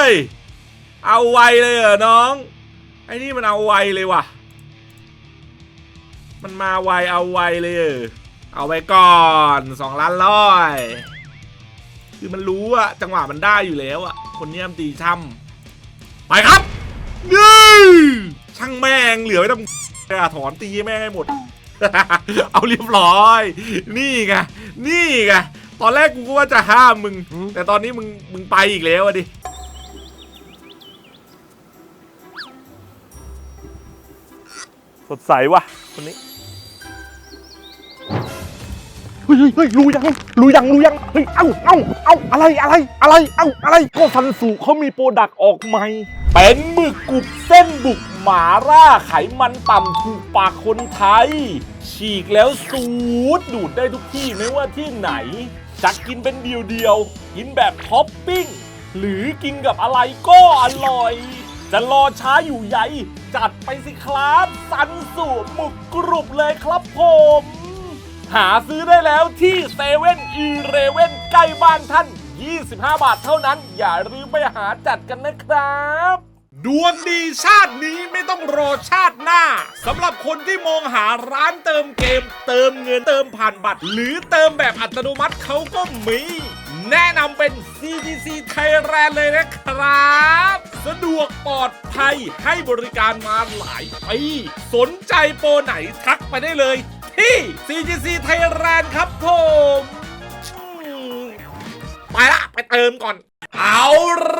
้ยเอาไวเลยเหรอน้อง ไอ้นี่มันเอาไวเลยว่ะ มันมาไวเอาไวเลย เอาไว้ก่อนสองล้านร้อย คือมันรู้อะจังหวะมันได้อยู่แล้วอะคนเนี้ยมตีช่ำไปครับนี่ช่างแม่งเหลือไว้ทำอะถอนตีแม่งให้หมด เอาเรียบร้อย นี่ไง นี่ไง ตอนแรกกูก็ว่าจะห้ามมึง แต่ตอนนี้มึง มึงไปอีกแล้วอะดิ สดใสว่ะคนนี้เฮ้ยเฮ้ยรู้ยังรู้ยังรู้ยังเฮ้ยเอ้าเอ้าเอ้าอะไรอะไรอะไรเอ้าอะไรก็ซันสูเขามีโปรดักต์ออกใหม่ เป็นหมึกกรุบเส้นบุกหมาร่าไขมันต่ำถูกปากคนไทย ฉีกแล้วสูดดูดได้ทุกที่ไม่ว่าที่ไหนจะกินเป็นเดียวๆกินแบบท็อปปิ้ง หรือกินกับอะไรก็อร่อย จะรอช้าอยู่ใหญ่ จัดไปสิครับ สันสูหมึกกรุบเลยครับผม หาซื้อได้แล้วที่เซเว่นอีเรเว่นใกล้บ้านท่าน 25 บาทเท่านั้น อย่าลืมไปหาจัดกันนะครับ ดวงดีชาตินี้ไม่ต้องรอชาติหน้าสำหรับคนที่มองหาร้านเติมเกม เติมเงินเติมผ่านบัตร หรือเติมแบบอัตโนมัติเขาก็มี แนะนำเป็น CGC Thailand เลยนะครับ สะดวกปลอดภัยให้บริการมาหลายปีสนใจโปรไหนทักไปได้เลย ที่ CGC Thailand ครับผมไปละ ไปเติมก่อนเอา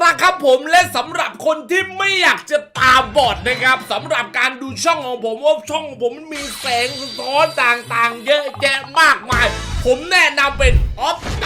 ละครับผมและสำหรับคนที่ไม่อยากจะตาบอดนะครับสำหรับการดูช่องของผมว่าช่องของผมมันมีแสงสะท้อนต่างๆ เยอะแยะมากมาย ผมแนะนำเป็นออฟต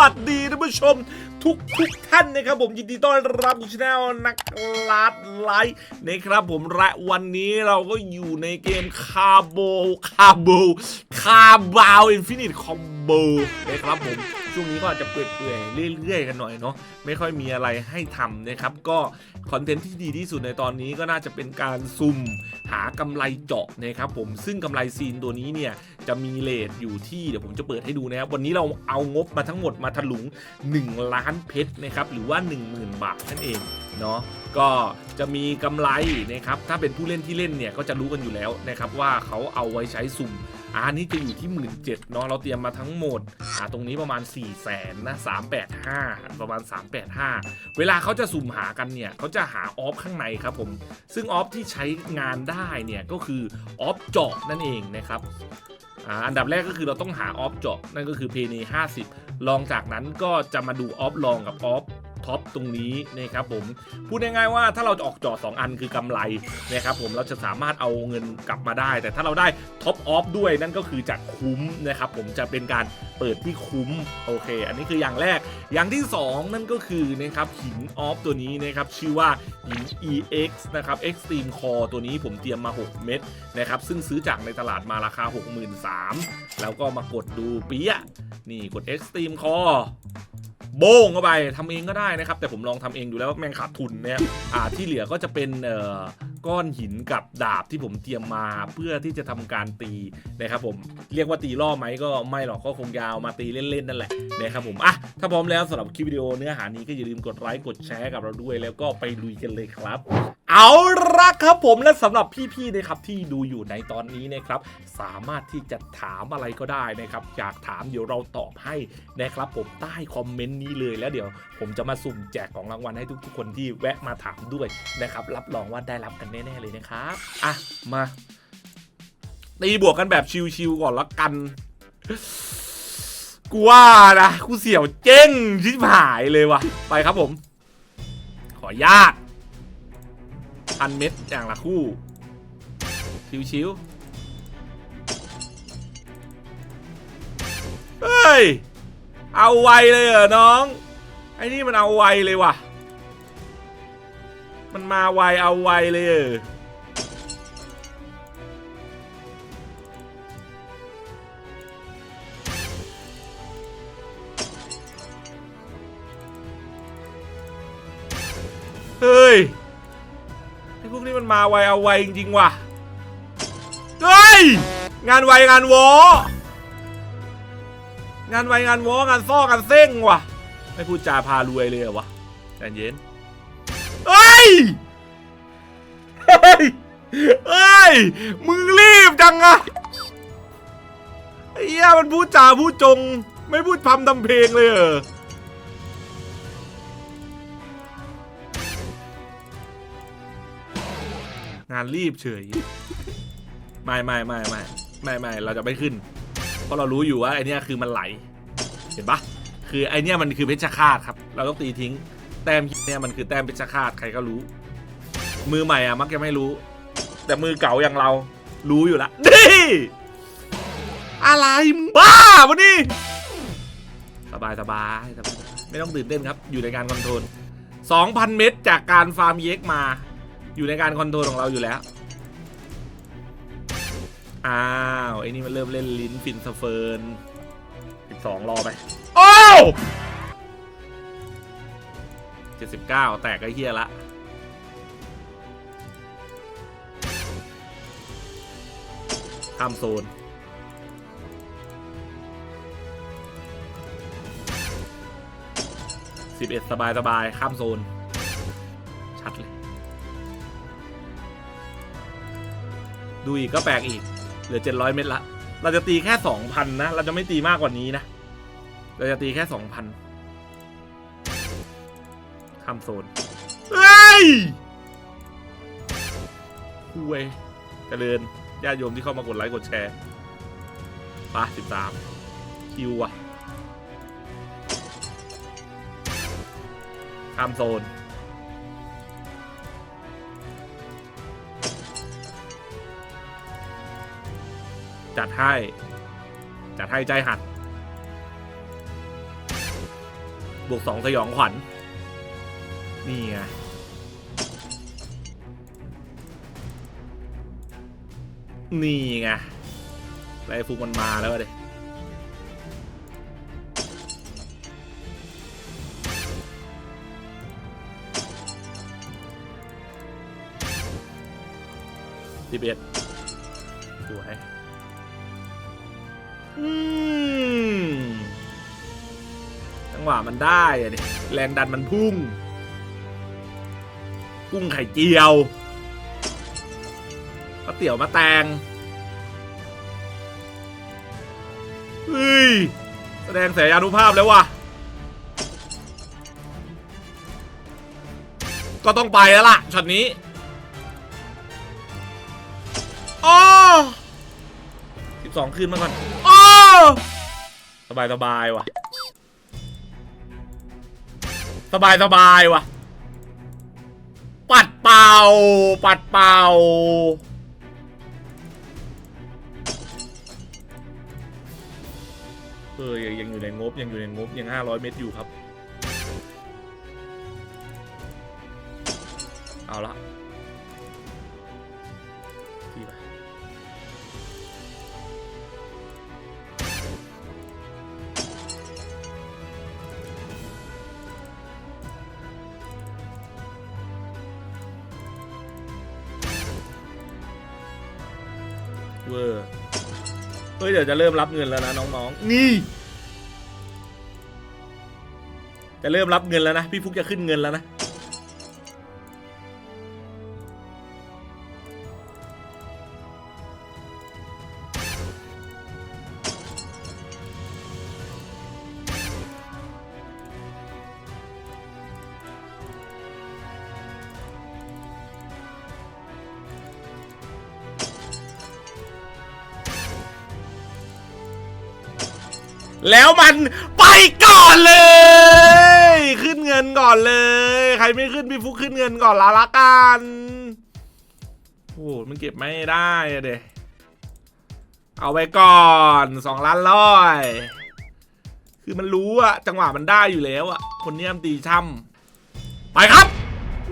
วัสดีท่านผู้ชม ทุกทุกท่านนะครับผมยินดีต้อนรับสู่ช anel นักลาดไลท์นะครับผมและวันนี้เราก็อยู่ในเกมคาโบคาโบคาบาวอินฟินิตคอมโบนะครับผม ช่วงนี้ก็อาจจะเปื่อยๆเรื่อยๆกันหน่อยเนาะไม่ค่อยมีอะไรให้ทำนะครับก็คอนเทนต์ที่ดีที่สุดในตอนนี้ก็น่าจะเป็นการซุ่มหากำไรเจาะนะครับผมซึ่งกำไรซีนตัวนี้เนี่ยจะมีเลทอยู่ที่เดี๋ยวผมจะเปิดให้ดูนะครับวันนี้เราเอางบมาทั้งหมดมาถลุง 1 ล้านเพชรนะครับหรือว่า 10,000 บาทนั่นเองเนาะก็จะมีกำไรนะครับถ้าเป็นผู้เล่นที่เล่นเนี่ยก็จะรู้กันอยู่แล้วนะครับว่าเขาเอาไว้ใช้สุ่ม อันนี้จะอยู่ที่ 1 7ื่นเนาะเราเตรียมมาทั้งหมดอ่าตรงนี้ประมาณ 4 0 0แสนนะ385 ประมาณ 385 เวลาเขาจะสุ่มหากันเนี่ยเขาจะหาออฟข้างในครับผม ซึ่งออฟที่ใช้งานได้เนี่ยก็คือออฟเจาะนั่นเองนะครับอันดับแรกก็คือเราต้องหาออฟเจาะนั่นก็คือเพเน50ลองจากนั้นก็จะมาดูออฟลองกับออฟ ท็อปตรงนี้นะครับผมพูดง่ายๆว่าถ้าเราจะออกจาะ2อันคือกำไรนะครับผมเราจะสามารถเอาเงินกลับมาได้ แต่ถ้าเราได้ท็อปออฟด้วยนั่นก็คือจะคุ้มนะครับผมจะเป็นการเปิดที่คุ้มโอเค อันนี้คืออย่างแรกอย่างที่ 2 นั่นก็คือนะครับหินออฟตัวนี้นะครับชื่อว่าหิน EX นะครับ Extreme Core ตัวนี้ผมเตรียมมา 6 เม็ดนะครับซึ่งซื้อจากในตลาดมาราคา 63,000แล้วก็มากดดูเปียะนี่กด Extreme Core โบ้งเข้าไปทำเองก็ได้นะครับ แต่ผมลองทำเองดูแล้วแม่งขาดทุนเนี่ยอ่าที่เหลือก็จะเป็นเอ่อก้อนหินกับดาบที่ผมเตรียมมาเพื่อที่จะทำการตีนะครับผมเรียกว่าตีล่อไหมก็ไม่หรอกก็คงยาวมาตีเล่นๆนั่นแหละนะครับผมอะถ้าพร้อมแล้วสำหรับคลิปวิดีโอเนื้อหานี้ก็อย่าลืมกดไลค์กดแชร์กับเราด้วย แล้วก็ไปลุยกันเลยครับ เอาละครับผมและสำหรับพี่ๆนะครับที่ดูอยู่ในตอนนี้นะครับ สามารถที่จะถามอะไรก็ได้นะครับ อยากถามเดี๋ยวเราตอบให้นะครับ ผมใต้คอมเมนต์นี้เลยแล้วเดี๋ยว ผมจะมาสุ่มแจกของรางวัลให้ทุกๆคนที่แวะมาถามด้วยนะครับ รับรองว่าได้รับกันแน่ๆเลยนะครับอะมาตีบวกกันแบบชิวๆก่อนละกันกูว่านะกูเสี่ยวเจ้งชิบหายเลยว่ะไปครับผม ขออนุญาต พันเม็ดอย่างละคู่ ชิวๆเฮ้ย เอาไวเลยเหรอน้อง ไอ้นี่มันเอาไวเลยว่ะ มันมาไวเอาไวเลยเออเฮ้ย มาไวเอาไวจริงๆว่ะ เฮ้ย งานไวงานวองานไวงานวองานซ่องานเส้งว่ะ ไม่พูดจาพารวยเลยวะใจเย็น เฮ้ย เฮ้ย เฮ้ย มึงรีบจังอะไอ้เหี้ยมันพูดจาพูดจง ไม่พูดพำทำเพลงเลยเหรอ งานรีบเฉยไม่ไม่ไม่ไม่ไม่ไม่เราจะไม่ขึ้น เพราะเรารู้อยู่ว่าไอเนี้ยคือมันไหล เห็นปะคือไอเนี้ยมันคือเพชฌฆาตครับ เราต้องตีทิ้ง แต้มเนี่ยมันคือแต้มเพชฌฆาตใครก็รู้ มือใหม่อะมักจะไม่รู้ แต่มือเก่าอย่างเรารู้อยู่ละนี่อะไรมึงบ้าวะนี่สบายสบายสบายไม่ต้องตื่นเต้นครับ อยู่ในการคอนโทรล2,000 เม็ดจากการฟาร์มเย็กมา อยู่ในการคอนโทรลของเราอยู่แล้ว อ้าวไอ้นี่มันเริ่มเล่นลิ้นฟินสเฟิร์นสิบสองรอไป โอ้เจ็ดสิบเก้าแตกไอ้เฮียละข้ามโซนสิบเอ็ดสบายสบายข้ามโซน ดูอีกก็แปลกอีก เหลือ 700 เม็ดละ เราจะตีแค่ 2,000 นะ เราจะไม่ตีมากกว่านี้นะ เราจะตีแค่ 2,000ข้ามโซน เฮ้ยคุยเจริญญาติโยมที่เข้ามากดไลค์กดแชร์ไป13 คิวอะข้ามโซน จัดให้ จัดให้ใจหัด บวกสองสยองขวัญ นี่ไงนี่ไงไล่ฟุกมันมาแล้วเดยสิบเอ็ดสวย อืมจังหวะมันได้อะดิแรงดันมันพุ่ง กุ้งไข่เจียวก๋วยเตี๋ยวมาแตงเฮ้ย แสดงแสยานุภาพแล้วว่ะ ก็ต้องไปแล้วล่ะช็อตนี้อ๋อสิบสองคืนมาก่อน สบายสบายว่ะ สบายสบายว่ะ ปัดเป่า ปัดเป่า เออยังยังอยู่ในงบยังอยู่ในงบยังห้าร้อยเมตรอยู่ครับ เอาละ เวอร์เฮ้ยเดี๋ยวจะเริ่มรับเงินแล้วนะน้องๆ นี่ จะเริ่มรับเงินแล้วนะ พี่ฟุกจะขึ้นเงินแล้วนะ อนเลย ใครไม่ขึ้นพี่ฟุกขึ้นเงินก่อนละละกันโอ้โหมันเก็บไม่ได้เดเอาไปก่อนสองล้านร้อย คือมันรู้อะจังหวะมันได้อยู่แล้วอะคนเนี้ยมันตีช่ำไปครับ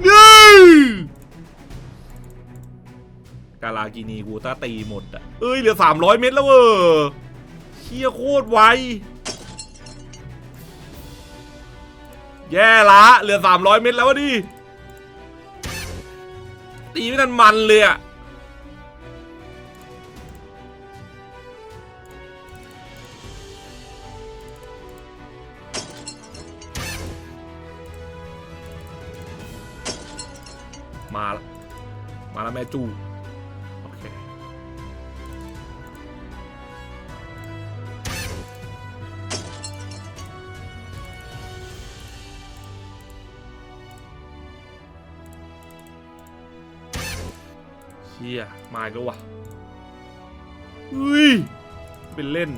นี่กาลากินีกูต้าตีหมดอะเอ้ยเหลือ 300 เม็ดแล้วเว้ยเชี่ยโคตรไว แย่ละเหลือ 300 เม็ดแล้วอะดิตีไม่ทันมันเลยอะมาละมาแล้วแม่จู อีกแล้ววะอุ้ย เป็นเล่น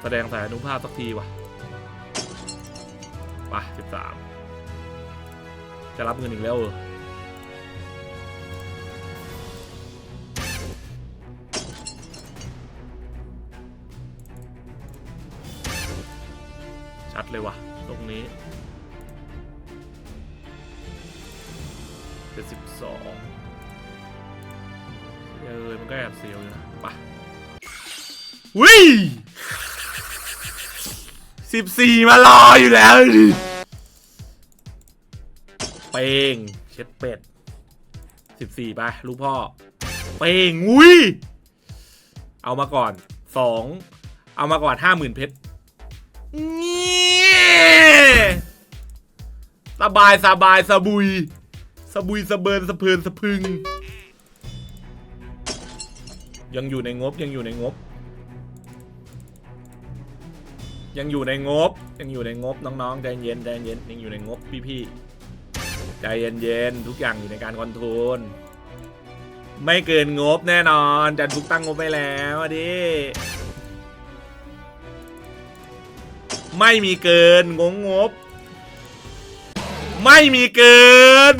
แสดงสายอนุภาพสักทีวะไปสิบสามจะรับเงินอีกแล้วเหรอ สิบสี่มารออยู่แล้วเป้งเช็ดเป็ดสิบสี่ไปลูกพ่อ เป้งอุ้ย เอามาก่อนสองเอามาก่อนห้าหมื่นเพชรสบายสบายสบุย สบุยสะเบินสะเพินสะพึง ยังอยู่ในงบยังอยู่ในงบ ยังอยู่ในงบ ยังอยู่ในงบน้องๆใจเย็นใจเย็นยังอยู่ในงบพี่ๆใจเย็นๆทุกอย่างอยู่ในการคอนโทรลไม่เกินงบแน่นอนจันทุกตั้งงบไปแล้วอะดิไม่มีเกินงงงบ ไม่มีเกิน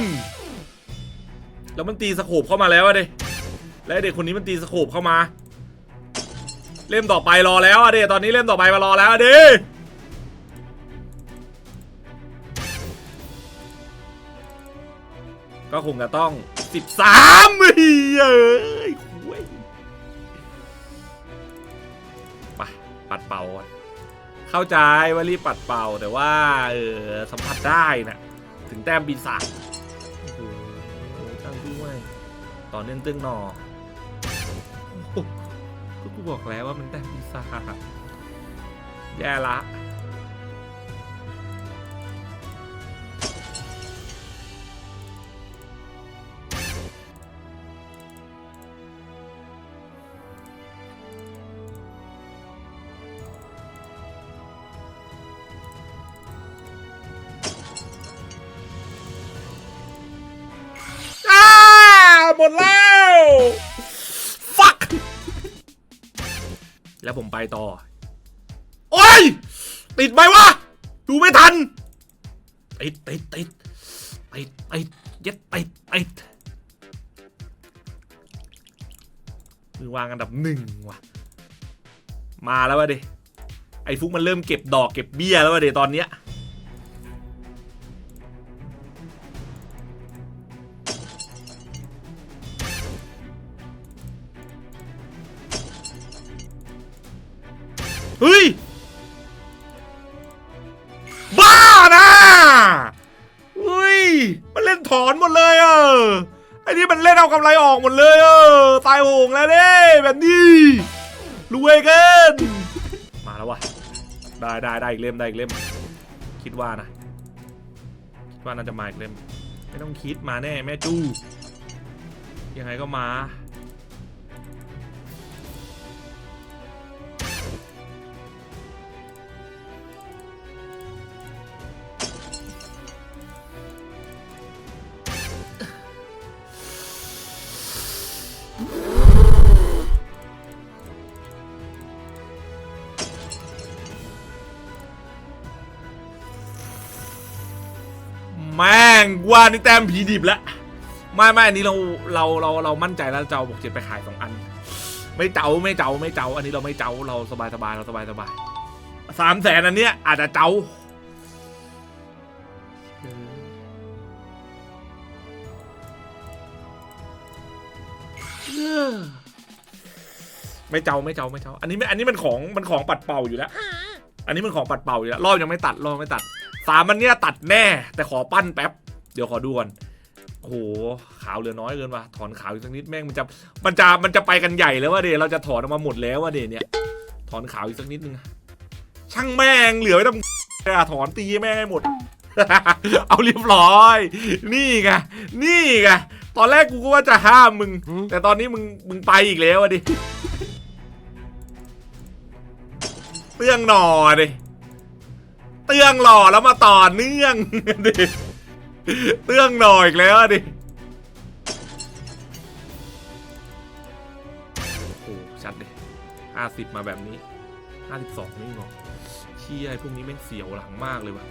แล้วมันตีสโคบเข้ามาแล้วอะเดแล้วไอ้เด็กคนนี้มันตีสโคบเข้ามา เล่มต่อไปรอแล้วอะเดตอนนี้เล่มต่อไปมารอแล้วอะเดก็คงจะต้อง 13เฮ้ยเอ้ยคุยไปปัดเป่าก่อนเข้าใจว่ารีบปัดเป่าแต่ว่าเออสัมผัสได้นะถึงแต้มปีศาจโอ้โหช่างด้วยต่อเนื่องตึ้งหนอ ก็กูบอกแล้วว่ามันแต้มปีศาจแย่ละ แล้วผมไปต่อ โอ้ย ติดไหมวะ ดูไม่ทัน ติดติดติดติดติดเย็ดติดติดมือวางอันดับหนึ่งว่ะ มาแล้ววะดิ ไอ้ฟุกมันเริ่มเก็บดอกเก็บเบี้ยแล้ววะเดตอนเนี้ย หมดเลยเออไอ้นี่มันเล่นเอากำไรออกหมดเลยเออตายโหงแล้วเด้แบบนี้รวยเกินมาแล้ววะได้ได้ได้อีกเล่มได้อีกเล่ม คิดว่านะคิดว่าน่าจะมาอีกเล่ม ไม่ต้องคิดมาแน่แม่จู้ยังไงก็มา งว่านี่แต้มผีดิบแล้วไม่ไม่อันนี้เราเราเราเรามั่นใจแล้วเจะเอาบวกเจ็ดไปขายสองอัน ไม่เจ้าไม่เจ้าไม่เจ้า อันนี้เราไม่เจ้าเราสบายสบายเราสบายสบายสามแสนอันเนี้ยอาจจะเจ้าไม่เจ้าไม่เจ้าไม่เจ้า อันนี้ไม่อันนี้มันของมันของปัดเป่าอยู่แล้ว อันนี้มันของปัดเป่าอยู่แล้วรอบยังไม่ตัดรอบไม่ตัดสามมันเนี้ยตัดแน่ แต่ขอปั้นแป๊บ เดี๋ยวขอดูก่อนโอ้โหขาวเหลือน้อยเกินว่ะถอนขาวอีกสักนิดแม่งมันจะมันจะมันจะไปกันใหญ่แล้วว่าเดเราจะถอนออกมาหมดแล้วว่าเดเนี่ยถอนขาวอีกสักนิดนึงอะช่างแม่งเหลือไว้ทำอะถอนตีแม่งให้หมด เอาเรียบร้อย นี่ไงนี่ไงตอนแรกกูก็ว่าจะห้ามมึง แต่ตอนนี้มึงมึงไปอีกแล้วอะดิเตื้องหน่อดิเตื้องหล่อแล้วมาต่อเนื่องดิ เตื้องหน่อยอีกแล้วดิโอ้ชัดดิห้าสิบมาแบบนี้ห้าสิบสองนี่หรอเชี่ยไอ้พวกนี้แม่งเสียวหลังมากเลยว่ะ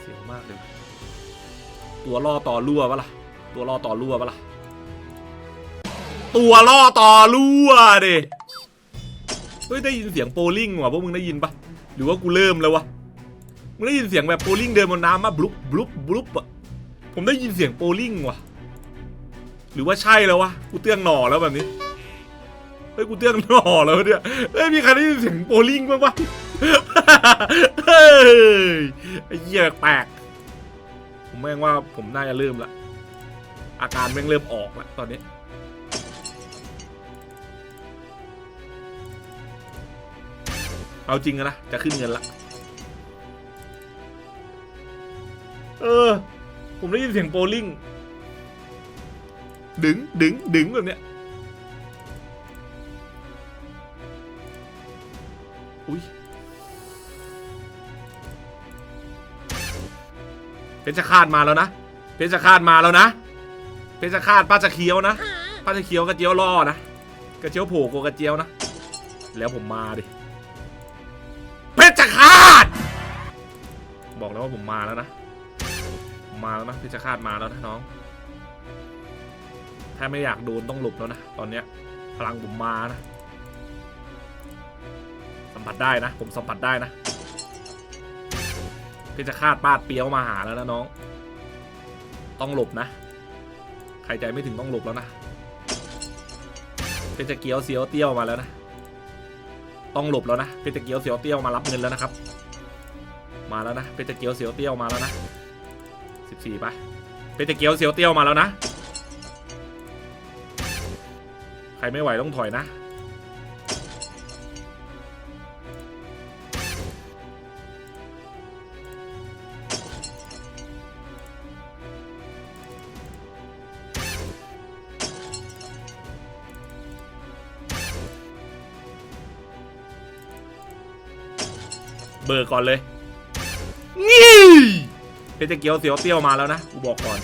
เสียวมากเลยว่ะตัวล่อต่อรั่วปะล่ะ ตัวล่อต่อรั่วปะล่ะ ตัวล่อต่อรั่วดิเฮ้ยได้ยินเสียงโปลิงว่ะพวกมึงได้ยินปะหรือว่ากูเริ่มแล้ววะ มึงได้ยินเสียงแบบโปลิงเดินบนน้ำมาบลุ๊บบลุ๊บบลุ๊บอะผมได้ยินเสียงโปลิงว่ะ หรือว่าใช่แล้ววะกูเตื้องหน่อแล้วแบบนี้เฮ้ยกูเตื้องหน่อแล้วเนี่ยเฮ้ยมีใครได้ยินเสียงโปลิงบ้างปะเฮ้ยไอ้เหี้ยแปลกผมแม่งว่าผมน่าจะเริ่มละอาการแม่งเริ่มออกละตอนนี้เอาจริงนะจะขึ้นเงินละ ออผมได้ยินเสียงโปลิงดึงดึงดึงแบบเนี้ยอุ้ยเพชรฆาตมาแล้วนะเพชรฆาตมาแล้วนะเพชรฆาตป้าจะเคี้ยวนะป้าจะเคี้ยวกระเจียวล่อนะกระเจียวโผล่กกระเจียวนะ แล้วผมมาดิเพชรฆาตบอกแล้วว่าผมมาแล้วนะ มาแล้วนะเพชรฆาตมาแล้วนะน้อง ถ้าไม่อยากโดนต้องหลบแล้วนะ ตอนเนี้ยพลังผมมานะ สัมผัสได้นะ ผมสัมผัสได้นะเพชรฆาตปาดเปียวมาหาแล้วนะน้อง ต้องหลบนะ ใครใจไม่ถึงต้องหลบแล้วนะเพชรเกียวเสียวเตี้ยวมาแล้วนะ ต้องหลบแล้วนะเพชรเกียวเสียวเตี้ยวมารับเงินแล้วนะครับ มาแล้วนะเพชรเกียวเสียวเตี้ยวมาแล้วนะ สิบสี่ไปเพชรเกียวเสียวเตี้ยวมาแล้วนะ ใครไม่ไหวต้องถอยนะ เบอร์ก่อนเลยนี่ เพชรเกียวเสียวเตี้ยวมาแล้วนะกูบอกก่อน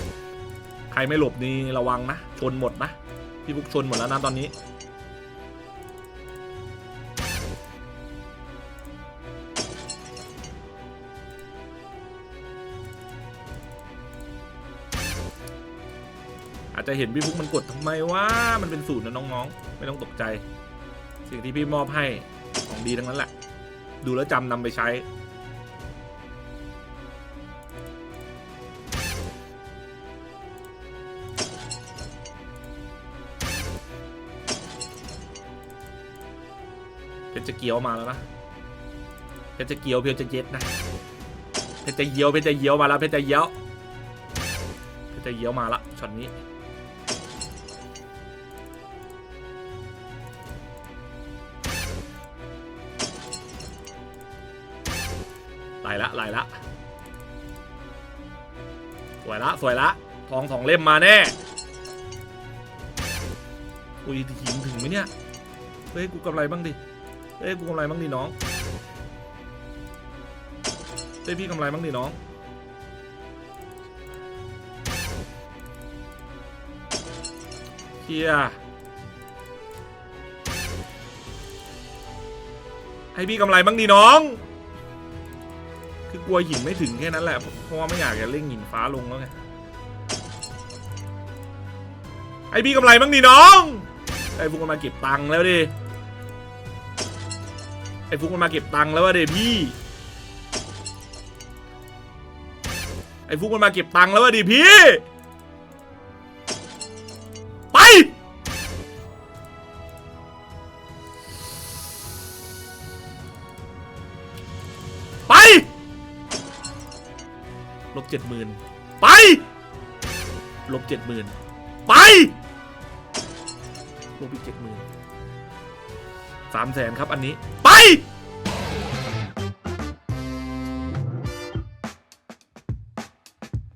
ใครไม่หลบนี่ระวังนะ ชนหมดนะ พี่พุกชนหมดแล้วนะตอนนี้ อาจจะเห็นพี่พุกมันกดทำไมว่ามันเป็นสูตรนะน้องๆ ไม่ต้องตกใจ สิ่งที่พี่มอบให้ของดีทั้งนั้นแหละ ดูแล้วจำนำไปใช้ ชรจะเกียวมาแล้วนะเพชรจะเกียวเพชรจะเย็ดนะเพชรจะเยียวเพชรจะเยียวมาแล้วเพชรจะเยียวเพชรจะเยียวมาละช็อตนี้ไหลละไหลละสวยละสวยละทองสองเล่มมาแน่อุ้ยถึงถึงไหมเนี่ย เฮ้ย กูกำไรบ้างดิ เฮ้ยกูกำไรบ้างดิน้องเฮ้ยพี่กำไรบ้างดิน้องเฮียให้พี่กำไรบ้างดิน้อง คือกลัวหินไม่ถึงแค่นั้นแหละ เพราะว่าไม่อยากจะเร่งหินฟ้าลงแล้วไงไอพี่กำไรบ้างดิน้องไอฟุกมันมาเก็บตังค์แล้วดิ อ้ฟุกมันมาเก็บตังค์แล้ววะเดพี่ไอ้ฟุกมันมาเก็บตังค์แล้ววะดิพี่ ไป ไปลบเจ็ดหมื่นไปลบเจ็ดหมื่นไปลบอีกเจ็ดหมื่นสามแสนครับอันนี้ ไป ¡Ay!